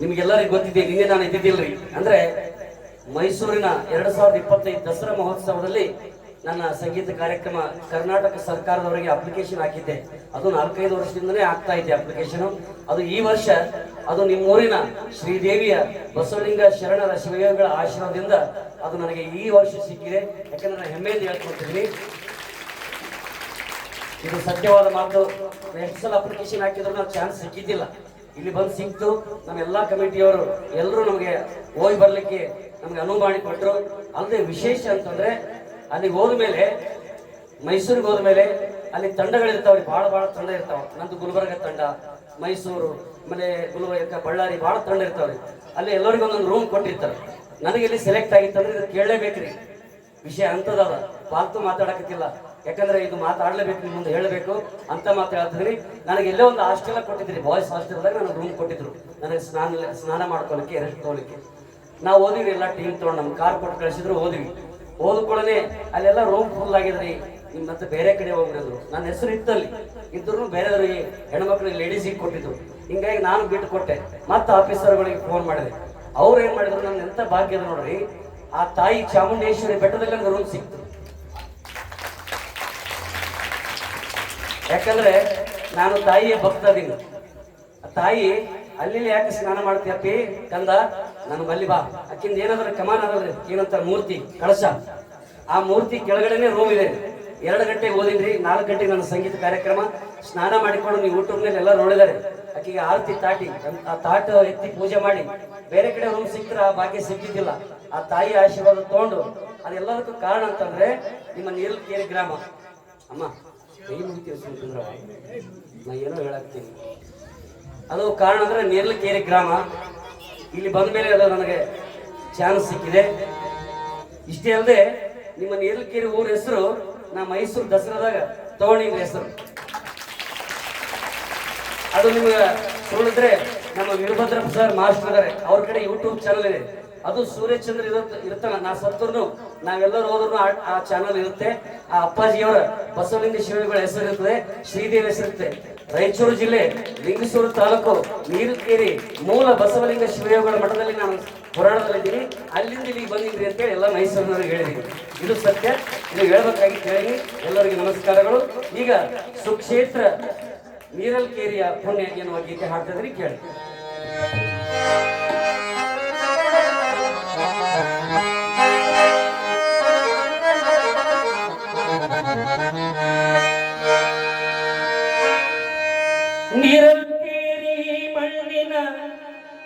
ನಿಮ್ಗೆಲ್ಲರಿಗೂ ಗೊತ್ತಿದೆ, ನಿನ್ನೆ ನಾನು ಇದ್ದಿದ್ದಿಲ್ರಿ. ಅಂದ್ರೆ ಮೈಸೂರಿನ ಎರಡ್ ಸಾವಿರದ ಇಪ್ಪತ್ತೈದು ದಸರಾ ಮಹೋತ್ಸವದಲ್ಲಿ ನನ್ನ ಸಂಗೀತ ಕಾರ್ಯಕ್ರಮ ಕರ್ನಾಟಕ ಸರ್ಕಾರದವರಿಗೆ ಅಪ್ಲಿಕೇಶನ್ ಹಾಕಿದ್ದೆ. ಅದು ನಾಲ್ಕೈದು ವರ್ಷದಿಂದನೇ ಆಗ್ತಾ ಇದೆ ಅಪ್ಲಿಕೇಶನ್ ಅದು ಈ ವರ್ಷ, ಅದು ನಿಮ್ಮೂರಿನ ಶ್ರೀದೇವಿಯ ಬಸವಲಿಂಗ ಶರಣರ ಶಿವಯೋಗಿಗಳ ಆಶೀರ್ವಾದದಿಂದ ಅದು ನನಗೆ ಈ ವರ್ಷ ಸಿಕ್ಕಿದೆ. ಯಾಕಂದ್ರೆ ನಾನು ಹೆಮ್ಮೆಯಿಂದ ಹೇಳ್ಕೊಳ್ತೀನಿ ಇದು ಸತ್ಯವಾದ ಮಾತು. ಎಷ್ಟು ಸಲ ಅಪ್ಲಿಕೇಶನ್ ಹಾಕಿದ್ರು ನಾವು ಚಾನ್ಸ್ ಸಿಕ್ಕಿದ್ದಿಲ್ಲ. ಇಲ್ಲಿ ಬಂದು ಸಿಕ್ತು. ನಮ್ಮ ಎಲ್ಲ ಕಮಿಟಿಯವರು ಎಲ್ಲರೂ ನಮಗೆ ಹೋಗಿ ಬರಲಿಕ್ಕೆ ನಮ್ಗೆ ಅನುವು ಮಾಡಿ ಕೊಟ್ಟರು ಅಲ್ಲದೆ ವಿಶೇಷ ಅಂತಂದ್ರೆ ಅಲ್ಲಿಗೆ ಹೋದ್ಮೇಲೆ, ಮೈಸೂರಿಗೆ ಹೋದ್ಮೇಲೆ ಅಲ್ಲಿ ತಂಡಗಳಿರ್ತಾವ್ರಿ ಭಾಳ ಭಾಳ ತಂಡ ಇರ್ತಾವೆ. ನಂದು ಗುಲ್ಬರ್ಗ ತಂಡ, ಮೈಸೂರು, ಆಮೇಲೆ ಗುಲ್ಬರ್ಗ ಬಳ್ಳಾರಿ ಭಾಳ ತಂಡ ಇರ್ತಾವ್ರಿ ಅಲ್ಲಿ. ಎಲ್ಲರಿಗೂ ಒಂದೊಂದು ರೂಮ್ ಕೊಟ್ಟಿರ್ತಾರೆ. ನನಗೆ ಇಲ್ಲಿ ಸೆಲೆಕ್ಟ್ ಆಗಿತ್ತಂದ್ರೆ ಕೇಳಲೇಬೇಕ್ರಿ. ವಿಷಯ ಅಂಥದ್ದಲ್ಲ ಪಾಲ್ತು ಮಾತಾಡಕತ್ತಿಲ್ಲ. ಯಾಕಂದ್ರೆ ಇದು ಮಾತಾಡ್ಲೇಬೇಕು, ನಿಮ್ಮ ಮುಂದೆ ಹೇಳಬೇಕು ಅಂತ ಮಾತಾಡ್ತಿದ್ರಿ ನನಗೆ ಎಲ್ಲೋ ಒಂದು ಹಾಸ್ಟೆಲ್ ಕೊಟ್ಟಿದ್ರಿ ಬಾಯ್ಸ್ ಹಾಸ್ಟೆಲ್ದಾಗ ನನಗೆ ರೂಮ್ ಕೊಟ್ಟಿದ್ರು. ನನಗೆ ಸ್ನಾನ ಸ್ನಾನ ಮಾಡ್ಕೊಳಕ್ಕೆ ರೆಸ್ಟ್ ತಗೊಳಿಕ್ಕೆ. ನಾವು ಓದಿವಿ ಎಲ್ಲ ಟೀಮ್ ತೊಗೊಂಡು ನಮ್ಮ ಕಾರ್ ಕೊಟ್ಟು ಕಳಿಸಿದ್ರು, ಓದಿವಿ. ಓದ್ಕೊಳ್ಳೆ ಅಲ್ಲೆಲ್ಲ ರೂಮ್ ಫುಲ್ ಆಗಿದ್ರಿ. ಮತ್ತೆ ಬೇರೆ ಕಡೆ ಹೋಗ್ಬಿಡಿದ್ರು ನನ್ನ ಹೆಸರು ಇತ್ತಲ್ಲಿ. ಇದ್ರು ಬೇರೆದವ್ರಿಗೆ ಹೆಣ್ಮಕ್ಳಿಗೆ ಲೇಡೀಸಿಗೆ ಕೊಟ್ಟಿದ್ರು. ಹಿಂಗಾಗಿ ನಾನು ಬಿಟ್ಟು ಕೊಟ್ಟೆ. ಮತ್ತೆ ಆಫೀಸರ್ಗಳಿಗೆ ಫೋನ್ ಮಾಡಿದೆ. ಅವ್ರು ಏನ್ ಮಾಡಿದ್ರು ನನ್ನ ಎಂತ ಭಾಗ್ಯದ ನೋಡ್ರಿ. ಆ ತಾಯಿ ಚಾಮುಂಡೇಶ್ವರಿ ಬೆಟ್ಟದಲ್ಲಿ ನನಗೆ ರೂಮ್ ಸಿಕ್ತು. ಯಾಕಂದ್ರೆ ನಾನು ತಾಯಿಯ ಭಕ್ತದೀನಿ ಆ ತಾಯಿ ಅಲ್ಲಿ ಯಾಕೆ ಸ್ನಾನ ಮಾಡ್ತೀಯಪ್ಪಿ ಕಂದ ನನ್ನ ಬಲ್ಲಿ ಬಾ. ಅಕ್ಕಿಂದ ಏನಾದ್ರೆ ಕಮಾನ್ ಅದಲ್ರಿ ಏನಂತ ಮೂರ್ತಿ, ಕಳಶ. ಆ ಮೂರ್ತಿ ಕೆಳಗಡೆನೆ ರೂಮ್ ಇದೆ. ಎರಡು ಗಂಟೆಗೆ ಓದಿನ್ರಿ, ನಾಲ್ಕು ಗಂಟೆಗೆ ನನ್ನ ಸಂಗೀತ ಕಾರ್ಯಕ್ರಮ. ಸ್ನಾನ ಮಾಡಿಕೊಂಡು ನೀವು ಯೂಟ್ಯೂಬ್ ಮೇಲೆ ಎಲ್ಲ ನೋಡಿದಾರೆ ಅಕ್ಕಿಗೆ ಆರತಿ ತಾಟಿ, ಆ ತಾಟ ಎತ್ತಿ ಪೂಜೆ ಮಾಡಿ. ಬೇರೆ ಕಡೆ ರೂಮ್ ಸಿಕ್ಕಿದ್ರೆ ಆ ಭಾಗ್ಯ ಸಿಕ್ಕಿದ್ದಿಲ್ಲ ಆ ತಾಯಿ ಆಶೀರ್ವಾದ ತಗೊಂಡು, ಅದೆಲ್ಲದಕ್ಕೂ ಕಾರಣ ಅಂತಂದ್ರೆ ನಿಮ್ಮ ನೀಲಕೇರಿ ಗ್ರಾಮ. ಅಮ್ಮ. ಕೈ ಮುಗಿತೀವಿ ಅಂತಂದ್ರೆ ನಾ ಏನೋ ಹೇಳಾಕ್ತೀನಿ. ಅದು ಕಾರಣ ಅಂದ್ರೆ ನೇರ್ಲಕೇರಿ ಗ್ರಾಮ. ಇಲ್ಲಿ ಬಂದ ಮೇಲೆ ಅದು ನನಗೆ ಚಾನ್ಸ್ ಸಿಕ್ಕಿದೆ. ಇಷ್ಟೇ ಅಲ್ಲದೆ ನಿಮ್ಮ ನೇರ್ಲಕೇರಿ ಊರ ಹೆಸರು ನಾ ಮೈಸೂರು ದಸರಾದಾಗ ತಗೊಂಡಿನ ಹೆಸರು. ಅದು ನಿಮ್ಗೆ ಸುಳಿದ್ರೆ ನಮ್ಮ ವೀರಭದ್ರ ಸರ್, ಮಾಸ್ಟರ್ ಇದಾರೆ. ಅವ್ರ ಕಡೆ ಯೂಟ್ಯೂಬ್ ಚಾನಲ್ ಇದೆ. ಅದು ಸೂರ್ಯಚಂದ್ರ ಇರತ್ತ ಇರ್ತಾನ ನಾ ಸತ್ತರು ನಾವೆಲ್ಲರೂ ಹೋದ್ರು ಆ ಚಾನಲ್ ಇರುತ್ತೆ. ಆ ಅಪ್ಪಾಜಿಯವರ ಬಸವಲಿಂಗ ಶಿವಗಳ ಹೆಸರು ಇರ್ತದೆ, ಶ್ರೀದೇವಿ ಹೆಸರು ಇರುತ್ತೆ ರಾಯಚೂರು ಜಿಲ್ಲೆ, ಲಿಂಗಸೂರು ತಾಲೂಕು ನೀರುಕೇರಿ ಮೂಲ ಬಸವಲಿಂಗ ಶಿವಯೋಗಗಳ ಮಠದಲ್ಲಿ ನಾನು ಹೋರಾಟದಲ್ಲಿದ್ದೀನಿ ಅಲ್ಲಿಂದ ಇಲ್ಲಿಗೆ ಬಂದಿದ್ರಿ ಅಂತ ಎಲ್ಲ ಮೈಸೂರಿನವ್ರಿಗೆ ಹೇಳಿದ್ದೀನಿ. ಇದು ಸತ್ಯ. ಇದು ಹೇಳ್ಬೇಕಾಗಿ ಕೇಳಿ. ಎಲ್ಲರಿಗೂ ನಮಸ್ಕಾರಗಳು. ಈಗ ಸುಕ್ಷೇತ್ರ ನೀರಲ್ಕೇರಿಯ ಪುಣ್ಯ ಎನ್ನುವ ಗೀತೆ ಹಾಡ್ತಿದ್ರಿ ಕೇಳಿ.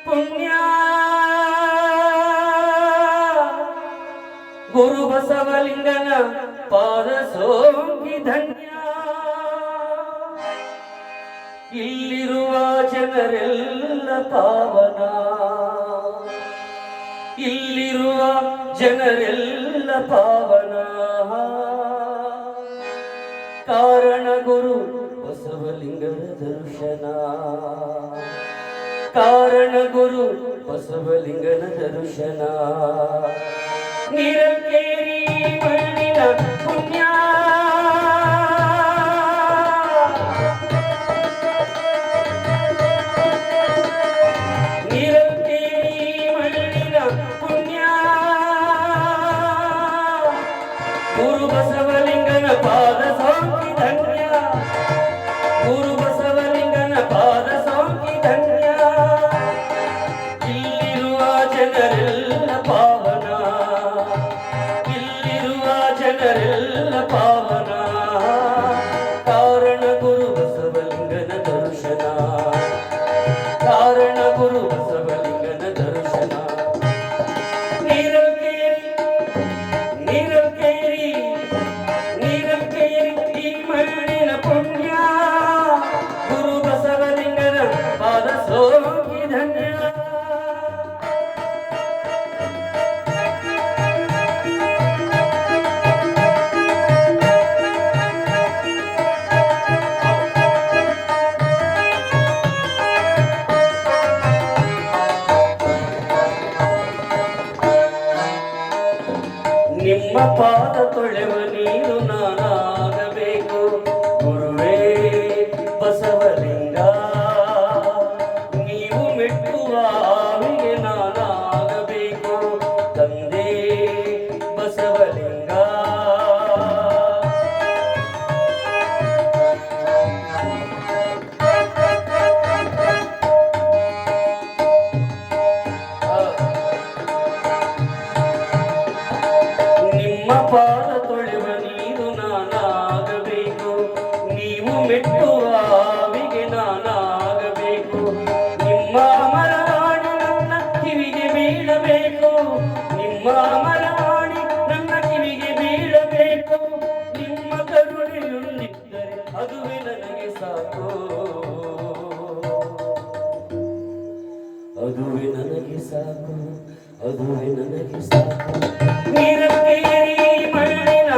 ಪುಣ್ಯ. ಗುರು ಬಸವಲಿಂಗನ ಪಾದ ಸೋಂಕಿ ಧನ್ಯ. ಇಲ್ಲಿರುವ ಜನರೆಲ್ಲ ಪಾವನ. ಇಲ್ಲಿರುವ ಜನರೆಲ್ಲ ಪಾವನ. ಕಾರಣ ಗುರು ಬಸವಲಿಂಗನ ದರ್ಶನ. ಕಾರಣ ಗುರು ಬಸವಲಿಂಗನ ದರ್ಶನ. ನಿರಂಕೇರಿ ನಿಮ್ಮ ಪಾದ ಅದುವೆ ನನಗೆ ಸಾಕು ಅದುವೆ ನನಗೆ ಸಾಕು. ನೀರಕ್ಕೆ ಮಣ್ಣಿನ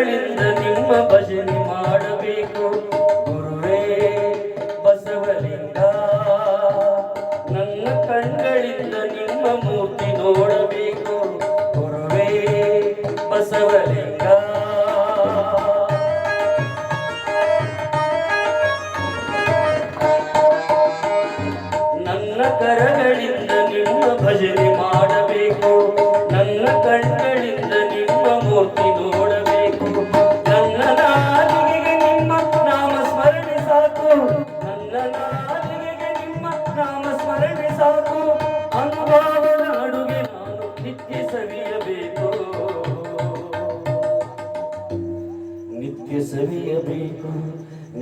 ಮನಗಳಿಂದ ನಿಮ್ಮ ಭಜನೆ ಮಾಡಬೇಕು. ಗುರುವೇ, ಬಸವಲಿಂಗ, ನನ್ನ ಕಣ್ಣುಗಳಿಂದ ನಿಮ್ಮ ಮೂರ್ತಿ ನೋಡಬೇಕು. ಗುರುವೇ, ಬಸವಲಿಂಗ. ನನ್ನ ಕರಗಳಿಂದ ನಿಮ್ಮ ಭಜನೆ ಮಾಡಬೇಕು. ನನ್ನ ಕಣ್ಣು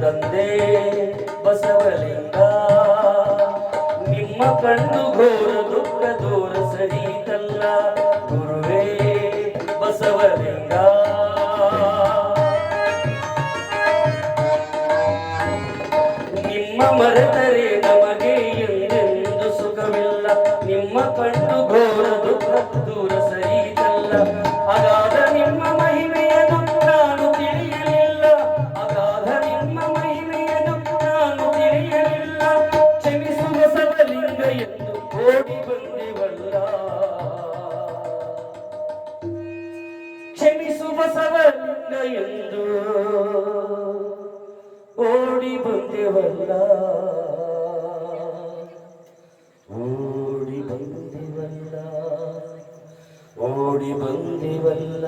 ತಂದೆ ಬಸವಲಿಂಗ ನಿಮ್ಮ ಕಣ್ಣು ಘೋರದು ಓಡಿ ಬಂದೆವಲ್ಲ. ಓಡಿ ಬಂದಿವಲ್ಲ. ಓಡಿ ಬಂದಿವಲ್ಲ.